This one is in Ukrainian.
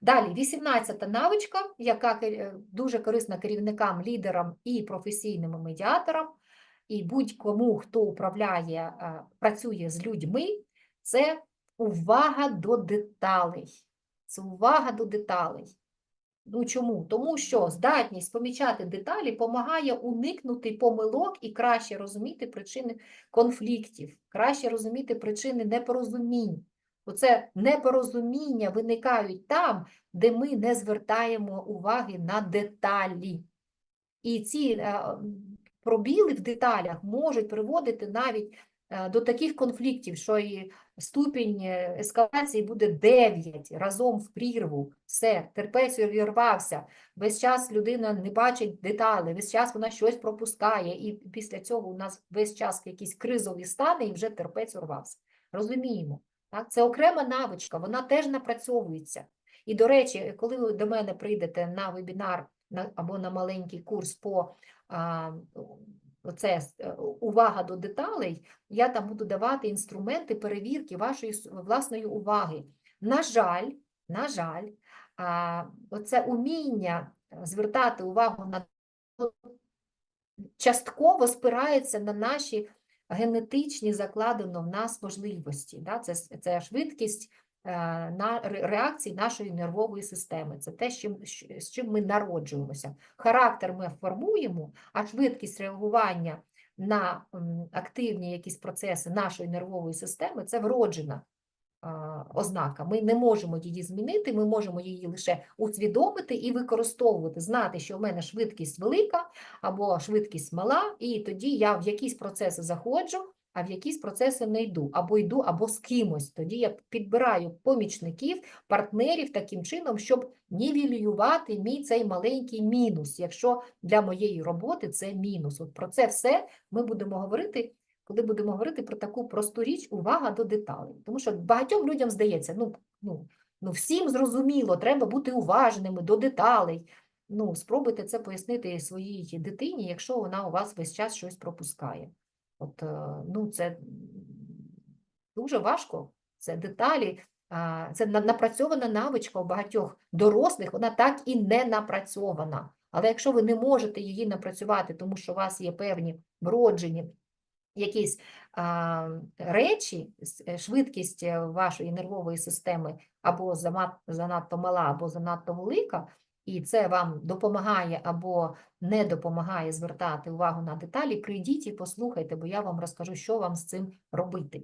Далі, 18-та навичка, яка дуже корисна керівникам, лідерам і професійним медіаторам, і будь-кому, хто управляє, е, працює з людьми, це увага до деталей. Це увага до деталей. Ну чому? Тому що здатність помічати деталі допомагає уникнути помилок і краще розуміти причини конфліктів, краще розуміти причини непорозумінь. Оце непорозуміння виникають там, де ми не звертаємо уваги на деталі. І ці е, пробіли в деталях можуть приводити навіть е, до таких конфліктів, що і ступінь е, ескалації буде 9 разом в прірву. Все, терпець увірвався. Весь час людина не бачить деталі, весь час вона щось пропускає, і після цього у нас весь час якісь кризові стани, і вже терпець урвався. Розуміємо. Так? Це окрема навичка, вона теж напрацьовується. І, до речі, коли ви до мене прийдете на вебінар на, або на маленький курс по а, оце, е, увага до деталей, я там буду давати інструменти перевірки вашої власної уваги. На жаль, на жаль, а, оце уміння звертати увагу на частково спирається на наші генетичні закладено в нас можливості. Да? Це, це швидкість е, на реакції нашої нервової системи. Це те, з чим, з чим ми народжуємося. Характер ми формуємо, а швидкість реагування на активні якісь процеси нашої нервової системи це вроджена ознака. Ми не можемо її змінити, ми можемо її лише усвідомити і використовувати, знати, що в мене швидкість велика або швидкість мала, і тоді я в якісь процеси заходжу, а в якісь процеси не йду, або йду, або з кимось. Тоді я підбираю помічників, партнерів таким чином, щоб нівелювати мій цей маленький мінус, якщо для моєї роботи це мінус. От про це все ми будемо говорити коли будемо говорити про таку просту річ, увага до деталей. Тому що багатьом людям здається, ну, ну, ну всім зрозуміло, треба бути уважними до деталей. Ну, спробуйте це пояснити своїй дитині, якщо вона у вас весь час щось пропускає. От, е, ну, це дуже важко. Це деталі, це напрацьована навичка у багатьох дорослих, вона так і не напрацьована. Але якщо ви не можете її напрацювати, тому що у вас є певні вроджені якісь а, речі, е, швидкість е, вашої нервової системи або занадто мала, або занадто велика, і це вам допомагає або не допомагає звертати увагу на деталі, прийдіть і послухайте, бо я вам розкажу, що вам з цим робити.